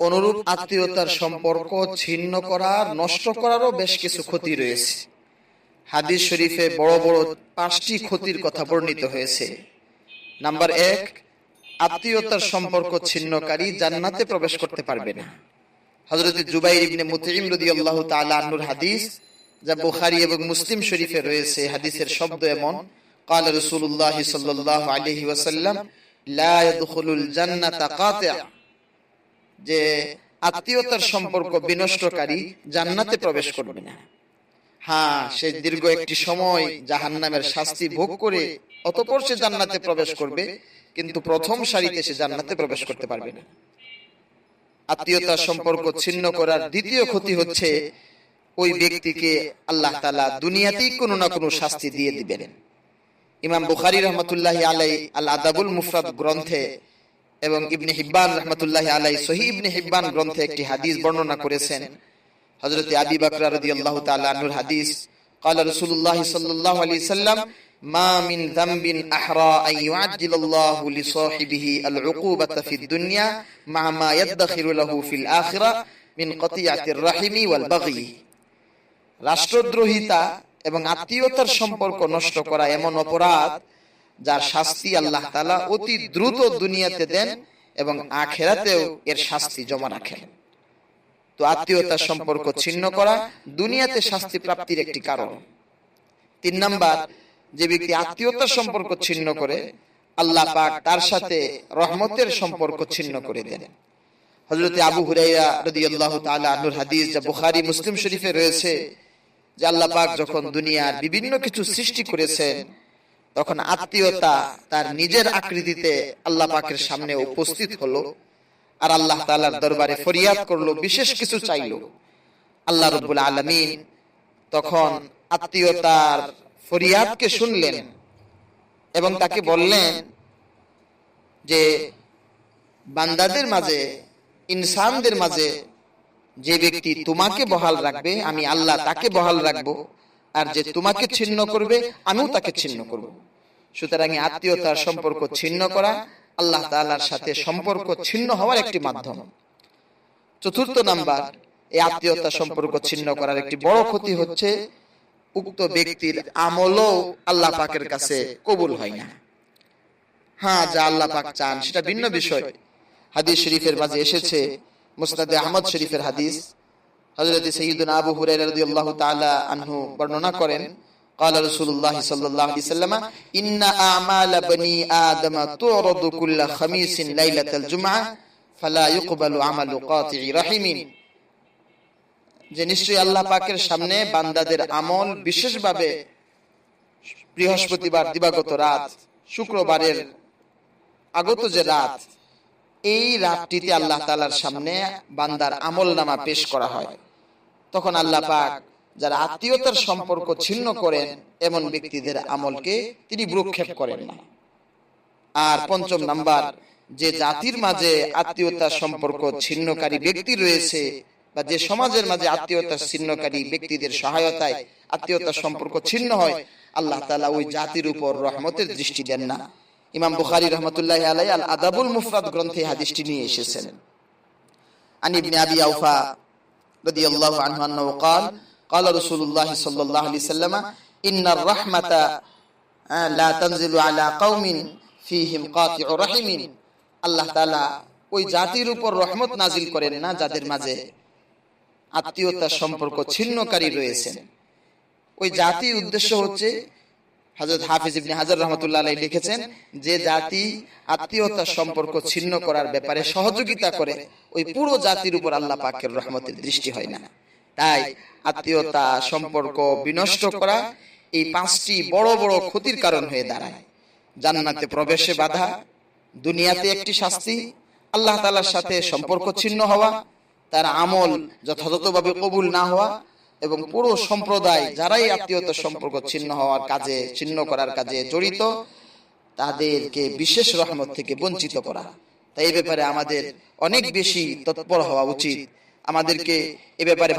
অনুরূপ আত্মীয়তার সম্পর্ক ছিন্ন করার নষ্ট করারও বেশ কিছু ক্ষতি রয়েছে হাদিস শরীফে বড় বড় পাঁচটি ক্ষতির কথা বর্ণিত হয়েছে নাম্বার এক আত্মীয়তার সম্পর্ক ছিন্নকারী জান্নাতে প্রবেশ করতে পারবে না হজরত জুবাইর ইবনে মুতঈম রাদিয়াল্লাহু তাআলা আনহুর হাদিস যা বুখারী এবং মুসলিম শরীফে রয়েছে হাদিসের শব্দ এমন قال رسول الله صلى الله عليه وسلم لا يدخل الجنة قاطع যে আত্মীয়তার সম্পর্ক বিনষ্টকারী জান্নাতে প্রবেশ করবে না। হ্যাঁ সে দীর্ঘ একটি সময় জাহান্নামের শাস্তি ভোগ করে অতপর সে জান্নাতে প্রবেশ করবে, কিন্তু প্রথম সারিতে সে জান্নাতে প্রবেশ করতে পারবে না। আত্মীয়তার সম্পর্ক ছিন্ন করার দ্বিতীয় ক্ষতি হচ্ছে ওই ব্যক্তিকে আল্লাহ তালা দুনিয়াতেই কোনো না কোনো শাস্তি দিয়ে দিবেন। ইমাম বুখারি রহমতুল্লাহ আলাই আল আদাবুল মুফরাদ গ্রন্থে এবং ইবনে হিব্বান রহমতুল্লাহ আলাই সহি ইবনে হিব্বান গ্রন্থে একটি হাদিস বর্ণনা করেছেন হজরত আবি বাকরা রাদিয়াল্লাহু তাআলা আনহুর হাদিস قال رسول الله صلى الله عليه وسلم ما من ذنب أحرى أن يعجل الله لصاحبه العقوبة في الدنيا مع ما يدخر له في الآخرة من قطيعة الرحم والبغي রাষ্ট্রদ্রোহিতা এবং আত্মীয়তার সম্পর্ক নষ্ট করা এমন অপরাধ যার শাস্তি আল্লাহ তালা অতি দ্রুত দুনিয়াতে দেন এবং আখেরাতেও এর শাস্তি জমা রাখেন। তো আত্মীয়তার সম্পর্ক ছিন্ন করা দুনিয়াতে শাস্তি প্রাপ্তির একটি কারণ। তিন নাম্বার যে ব্যক্তি আত্মীয়তার সম্পর্ক ছিন্ন করে আল্লাহ পাক তার সাথে রহমতের সম্পর্ক ছিন্ন করে দেন। হজরত আবু হুরাইরা রাদিয়াল্লাহু তাআলা আনহুর হাদিস যা বুখারী মুসলিম শরীফে রয়েছে যে আল্লাহ পাক যখন দুনিয়ার বিভিন্ন কিছু সৃষ্টি করেছেন তখন আত্মীয়তা তার নিজের আকৃতিতে আল্লাহ পাকের সামনে উপস্থিত হলো আর আল্লাহ তাআলার দরবারে ফরিয়াদ করল, বিশেষ কিছু চাইলো। আল্লাহ রব্বুল আলামিন তখন আত্মীয়তার ফরিয়াদকে শুনলেন এবং তাকে বললেন যে, বান্দাদের মাঝে, ইনসানদের মাঝে যে ব্যক্তি তোমাকে বহাল রাখবে, আমি আল্লাহ তাকে বহাল রাখব। আর যে তোমাকে ছিন্ন করবে আমিও তাকে ছিন্ন করব। সুতরাং আত্মীয়তার সম্পর্ক ছিন্ন করা আল্লাহ তাআলার সাথে সম্পর্ক ছিন্ন হওয়ার একটি মাধ্যম। চতুর্থ নাম্বার এই আত্মীয়তা সম্পর্ক ছিন্ন করার একটি বড় ক্ষতি হচ্ছে উক্ত ব্যক্তির আমলও আল্লাহ পাকের কাছে কবুল হয় না। হ্যাঁ যা আল্লাহ পাক চান সেটা ভিন্ন বিষয়। হাদিস শরীফের মাঝে এসেছে মুসনাদে আহমদ শরীফের হাদিস। হযরত সাইয়্যিদুনা আবু হুরায়রা রাদিয়াল্লাহু তাআলা আনহু বর্ণনা করেন قال رسول الله صلى الله عليه وسلم إن أعمال بني آدم تعرض كل خميس ليلة الجمعة فلا يقبل عمل قاطع رحم যে নিশ্চয়ই আল্লাহ পাকের সামনে বান্দাদের আমল বিশেষভাবে বৃহস্পতিবার দিবাগত রাত শুক্রবারের আগত যে রাত এই রাতটিতে আল্লাহ তালার সামনে বান্দার আমল নামা পেশ করা হয় তখন আল্লাহ পাক যারা আত্মীয়তার সম্পর্ক ছিন্ন করেন এমন ব্যক্তিদের আমলকে তিনি ভ্রুক্ষেপ করেন না। আর পঞ্চম নাম্বার যে জাতির মাঝে আত্মীয়তার সম্পর্ক ছিন্নকারী ব্যক্তি রয়েছে বা যে সমাজের মাঝে আত্মীয়তার ছিন্নকারী ব্যক্তিদের সহায়তায় আত্মীয়তার সম্পর্ক ছিন্ন হয়। আল্লাহ তালা ওই জাতির উপর রহমতের দৃষ্টি দেন না। ইমাম বুখারি রহমতুল্লাহ আলাই আল আদাবুল মুফরাদ গ্রন্থে হাদিসটি নিয়ে এসেছেন আনিবনে আবি আউফা رضي الله عنه انه قال قال رسول الله صلى الله عليه وسلم ان الرحمه لا تنزل على قوم فيهم قاطع رحم আল্লাহ তাআলা ওই জাতির উপর রহমত নাজিল করেন না যাদের মাঝে আত্মীয়তার সম্পর্ক ছিন্নকারী রয়েছেন ওই জাতির উদ্দেশ্য হচ্ছে হজরত হাফিজ ইবনে হাজার রহমতুল্লাহ আলাই লিখেছেন, যে জাতি আত্মীয়তার সম্পর্ক ছিন্ন করার ব্যাপারে সহযোগিতা করে, ওই পুরো জাতির উপর আল্লাহ পাকের রহমতের দৃষ্টি হয় না। তাই আত্মীয়তা সম্পর্ক বিনষ্ট করা এই পাঁচটি বড় বড় ক্ষতির কারণ হয়ে দাঁড়ায়। জান্নাতে প্রবেশে বাধা, দুনিয়াতে একটি শাস্তি, আল্লাহ তালার সাথে সম্পর্ক ছিন্ন হওয়া, তার আমল যথাযথভাবে কবুল না হওয়া এবং পুরো সম্প্রদায় যারাই আত্মীয়তার সম্পর্ক ছিন্ন হওয়ার কাজে ছিন্ন করার কাজে জড়িত তাদেরকে বিশেষ রহমত থেকে বঞ্চিত করা। তাই এ ব্যাপারে আমাদের অনেক বেশি তৎপর হওয়া উচিত। আমাদেরকে এ ব্যাপারে